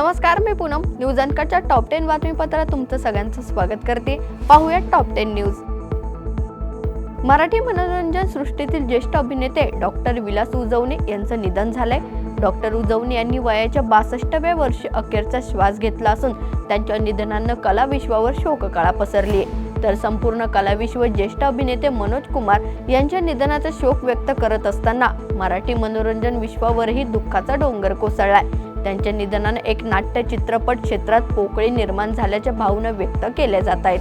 नमस्कार मी पूनम. न्यूज अनकटच्या टॉप टेन बातमीपत्रात तुमचं सगळ्यांचं स्वागत करते. पाहूयात टॉप टेन न्यूज. मराठी मनोरंजन सृष्टीतील ज्येष्ठ अभिनेते डॉक्टर विलास उजवणे यांचं निधन झालंय. डॉक्टर उजवणे यांनी वयाच्या बासष्टव्या वर्षी अखेरचा श्वास घेतला असून त्यांच्या निधनानं कला विश्वावर शोककळा पसरली आहे तर संपूर्ण कलाविश्व ज्येष्ठ अभिनेते मनोज कुमार यांच्या निधनाचा शोक व्यक्त करत असताना मराठी मनोरंजन विश्वावरही दुःखाचा डोंगर कोसळलाय. त्यांच्या निधनानं एक नाट्य चित्रपट क्षेत्रात पोकळी निर्माण झाल्याच्या भावना व्यक्त केल्या जात आहेत.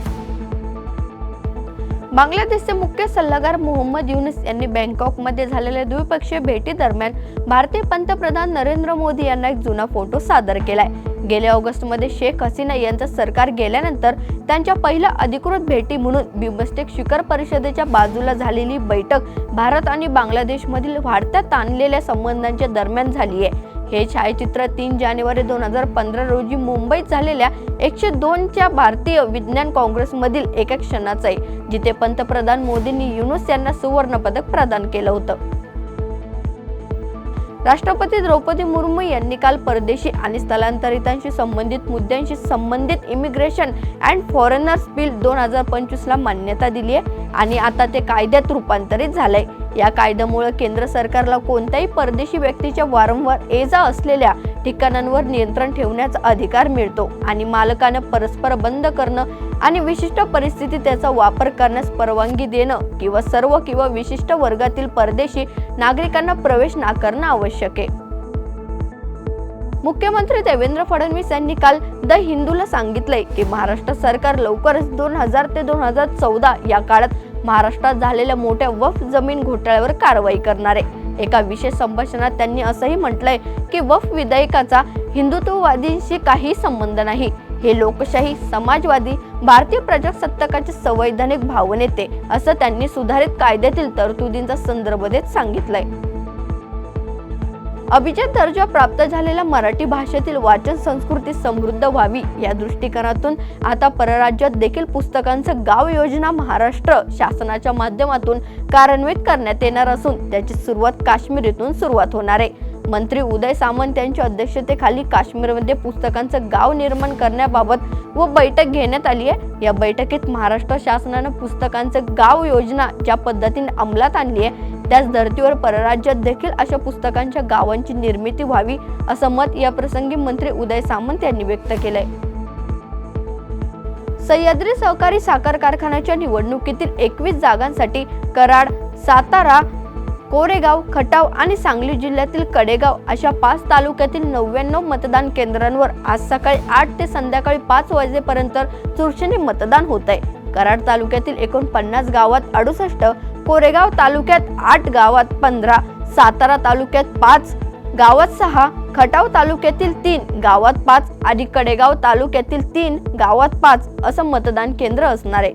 बांगलादेशचे मुख्य सल्लागार मोहम्मद युनिस यांनी बँकॉकमध्ये झालेल्या द्विपक्षीय भेटी दरम्यान भारतीय पंतप्रधान नरेंद्र मोदी यांना एक जुना फोटो सादर केलाय. गेल्या ऑगस्टमध्ये शेख हसीना यांचं सरकार गेल्यानंतर त्यांच्या पहिल्या अधिकृत भेटी म्हणून बिमस्टेक शिखर परिषदेच्या बाजूला झालेली बैठक भारत आणि बांगलादेशमधील वाढत्या ताणलेल्या संबंधांच्या दरम्यान झाली आहे. हे छायाचित्र तीन जानेवारी दोन हजार पंधरा रोजी मुंबईत झालेल्या एकशे दोनच्या भारतीय विज्ञान काँग्रेसमधील एका क्षणाचं आहे जिथे पंतप्रधान मोदींनी युनुस यांना सुवर्णपदक प्रदान केलं होतं. राष्ट्रपती द्रौपदी मुर्मू यांनी काल परदेशी आणि स्थलांतरितांशी संबंधित मुद्द्यांशी संबंधित इमिग्रेशन अँड फॉरेनर्स बिल दोन हजार पंचवीसला मान्यता दिली आहे आणि आता ते कायद्यात रूपांतरित झालंय. या कायद्यामुळे केंद्र सरकारला कोणत्याही परदेशी व्यक्तीच्या वारंवार ये जा असलेल्या ठिकाणांवर नियंत्रण ठेवण्याचा अधिकार मिळतो आणि मालकानं परस्पर बंद करणं आणि विशिष्ट परिस्थितीत त्याचा वापर करण्यास परवानगी देणं किंवा सर्व किंवा विशिष्ट वर्गातील परदेशी नागरिकांना प्रवेश नाकारणं आवश्यक आहे. मुख्यमंत्री देवेंद्र फडणवीस यांनी काल द हिंदूला सांगितलंय की महाराष्ट्र सरकार लवकरच दोन हजार ते दोन हजार चौदा या काळात महाराष्ट्रात झालेल्या मोठ्या वफ जमीन घोटाळ्यावर कारवाई करणार. आहे एका विशेष संभाषणात त्यांनी असंही म्हटलंय की वफ विधेयकाचा हिंदुत्ववादींशी काही संबंध नाही. हे लोकशाही समाजवादी भारतीय प्रजासत्ताकाचे संवैधानिक भावनेते असं त्यांनी सुधारित कायद्यातील तरतुदींचा संदर्भ देत सांगितलंय. अभिजात दर्जा प्राप्त झालेल्या मराठी भाषेतील वाचन संस्कृती समृद्ध व्हावी या दृष्टिकोनातून आता परराज्यात देखील पुस्तकांचं गाव योजना महाराष्ट्र शासनाच्या माध्यमातून कार्यान्वित करण्यात येणार असून त्याची सुरुवात काश्मीर सुरुवात होणार आहे. मंत्री उदय सामंत यांच्या अध्यक्षतेखाली काश्मीरमध्ये पुस्तकांचं गाव निर्माण करण्याबाबत व बैठक घेण्यात आली आहे. या बैठकीत महाराष्ट्र शासनानं पुस्तकांचं गाव योजना ज्या पद्धतीने अंमलात आणली आहे त्याच धर्तीवर परराज्यात देखील अशा पुस्तकांच्या गावांची निर्मिती व्हावी असं मत या प्रसंगी मंत्री उदय सामंत यांनी व्यक्त केलंय. सह्याद्री सहकारी साखर कारखान्याच्या निवडणुकीतील एकवीस जागांसाठी कराड सातारा कोरेगाव खटाव आणि सांगली जिल्ह्यातील कडेगाव अशा पाच तालुक्यातील नव्याण्णव मतदान केंद्रांवर आज सकाळी आठ ते संध्याकाळी पाच वाजेपर्यंत चुरशीने मतदान होत आहे कराड तालुक्यातील एकोणपन्नास गावात अडुसष्ट कोरेगाव तालुक्यात आठ गावात पंधरा सातारा तालुक्यात पाच गावात सहा खटाव तालुक्यातील तीन गावात पाच आणि कडेगाव तालुक्यातील तीन गावात पाच असं मतदान केंद्र असणार. आहे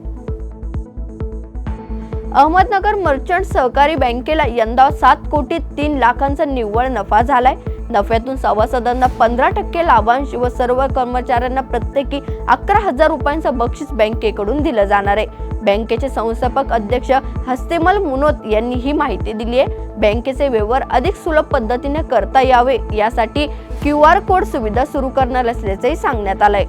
अहमदनगर मर्चंट सहकारी बँकेला यंदा सात कोटी तीन लाखांचा निव्वळ नफा झालाय. नफ्यातून सभासदांना पंधरा टक्के लाभांश व सर्व कर्मचाऱ्यांना प्रत्येकी अकरा हजार रुपयांचं बक्षीस बँकेकडून दिलं जाणार आहे. बँकेचे संस्थापक अध्यक्ष हस्तेमल मुनोत यांनी ही माहिती दिली आहे. बँकेचे व्यवहार अधिक सुलभ पद्धतीने करता यावे यासाठी क्यू आर कोड सुविधा सुरू करणार असल्याचंही सांगण्यात आलंय.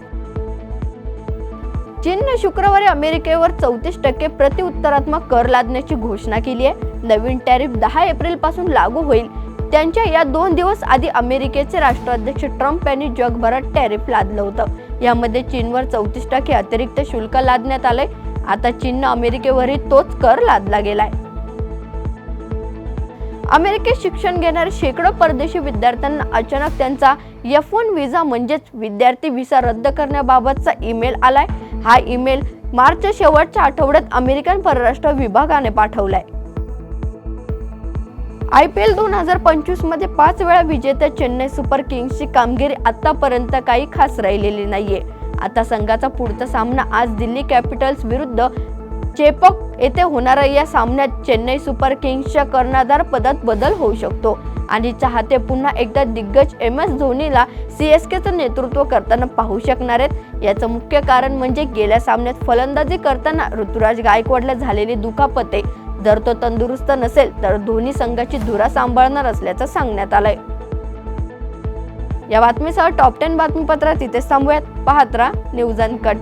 चीनने शुक्रवारी अमेरिकेवर चौतीस टक्के प्रतिउत्तरात्मक कर लादण्याची घोषणा केली आहे. नवीन टॅरिफ दहा एप्रिलपासून लागू होईल. त्यांच्या या दोन दिवस आधी अमेरिकेचे राष्ट्राध्यक्ष ट्रम्प यांनी जगभरात टॅरिफ लादलं होतं. यामध्ये चीनवर चौतीस टक्के अतिरिक्त शुल्क लादण्यात आलंय. आता चीननं अमेरिकेवरही तोच कर लादला गेलाय. अमेरिकेत शिक्षण घेणारे शेकडो परदेशी विद्यार्थ्यांना अचानक त्यांचा एफ वन व्हिसा म्हणजेच विद्यार्थी व्हिसा रद्द करण्याबाबतचा ईमेल आलाय. हा ईमेल मार्च शेवटच्या आठवड्यात अमेरिकन परराष्ट्र विभागाने पाठवलाय. आय पी एल दोन हजार पंचवीसमध्ये पाच वेळा विजेत्या चेन्नई सुपर किंग्सची कामगिरी आतापर्यंत काही खास राहिलेली नाहीये. आता संघाचा पुढचा सामना आज दिल्ली कॅपिटल्स विरुद्ध चेपक येथे होणाऱ्या या सामन्यात चेन्नई सुपर किंग्सच्या कर्णधार पदात बदल होऊ शकतो. आणि चाहते पुन्हा एकदा दिग्गज एम एस धोनीला सी एस केचं नेतृत्व करताना पाहू शकणार आहेत. याचं मुख्य कारण म्हणजे गेल्या सामन्यात फलंदाजी करताना ऋतुराज गायकवाडला झालेली दुखापते जर तो तंदुरुस्त नसेल तर धोनी संघाची धुरा सांभाळणार असल्याचं सांगण्यात आलंय. या बातमीसह टॉप टेन बातमीपत्रात इथे थांबूयात. पाहत राहा न्यूज अँड कट